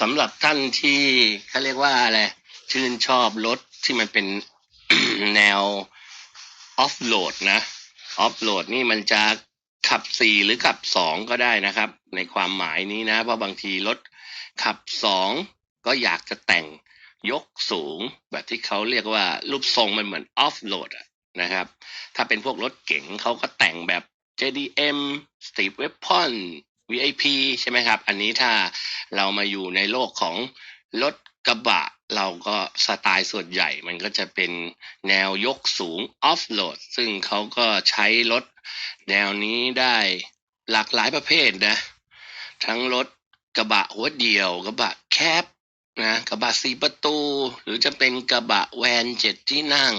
สำหรับท่านที่เขาเรียกว่าอะไรชื่นชอบรถที่มันเป็นแนวออฟโหลดนะออฟโหลดนี่มันจะขับสี่หรือขับสองก็ได้นะครับ ในความหมายนี้นะ เพราะบางทีรถขับสองก็อยากจะแต่งยกสูงแบบที่เขาเรียกว่ารูปทรงมันเหมือนออฟโหลดนะครับ ถ้าเป็นพวกรถเก๋งเขาก็แต่งแบบ JDM Steve Weapon VIP ใช่ไหมครับ อันนี้ถ้าเรามาอยู่ในโลกของรถกระบะ เราก็สไตล์ส่วนใหญ่ มันก็จะเป็นแนวยกสูงออฟโหลดซึ่งเขาก็ใช้รถแนวนี้ได้หลากหลายประเภทนะ ทั้งรถกระบะหัวเดียว กระบะแคบนะกระบะสี่ประตู หรือจะเป็นกระบะแวนเจ็ดที่นั่ง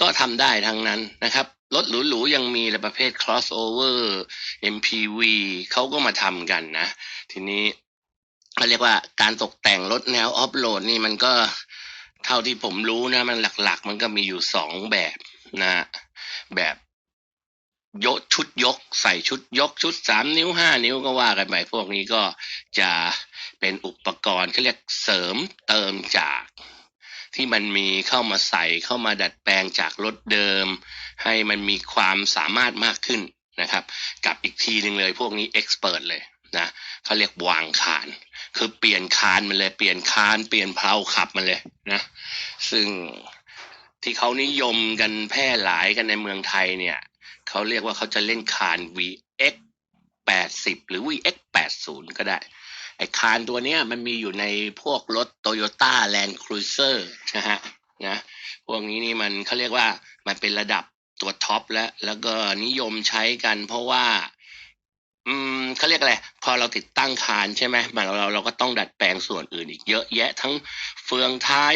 ก็ทำได้ทั้งนั้นนะครับ รถหรูๆยังมีเลยประเภท crossover MPV เขาก็มาทำกันนะ ทีนี้เขาเรียกว่าการตกแต่งรถแนวออฟโหลดนี่มันก็เท่าที่ผมรู้นะ มันหลักๆ มันก็มีอยู่สองแบบนะ แบบยกชุดยก ใส่ชุดยกชุดสามนิ้วห้านิ้วก็ว่ากันไปพวกนี้ก็จะเป็นอุปกรณ์เขาเรียกเสริมเติมจาก ที่มันมีเข้ามาใส่เข้ามาดัดแปลงจากรถเดิม ให้มันมีความสามารถมากขึ้นนะครับ กับอีกทีหนึ่งเลยพวกนี้เอ็กซ์เพรสเลยนะเขาเรียกวางคาน คือเปลี่ยนคานมันเลยเปลี่ยนคานเปลี่ยนเพลาขับมันเลยนะซึ่งที่เขานิยมกันแพร่หลายกันในเมืองไทยเนี่ยเขาเรียกว่าเขาจะเล่นคาน VX 80 หรือ VX 80 ก็ได้ ไอ้คานตัวเนี้ยมันมีอยู่ในพวกรถ Toyota Land Cruiser นะฮะนะพวกนี้นี่มันเขาเรียกว่ามันเป็นระดับตัวท็อปแล้ว แล้วก็นิยมใช้กันเพราะว่า อืมเขาเรียกอะไร พอเราติดตั้งคานใช่ไหมมันเราเราก็ต้องดัดแปลงส่วนอื่นอีกเยอะแยะทั้งเฟืองท้าย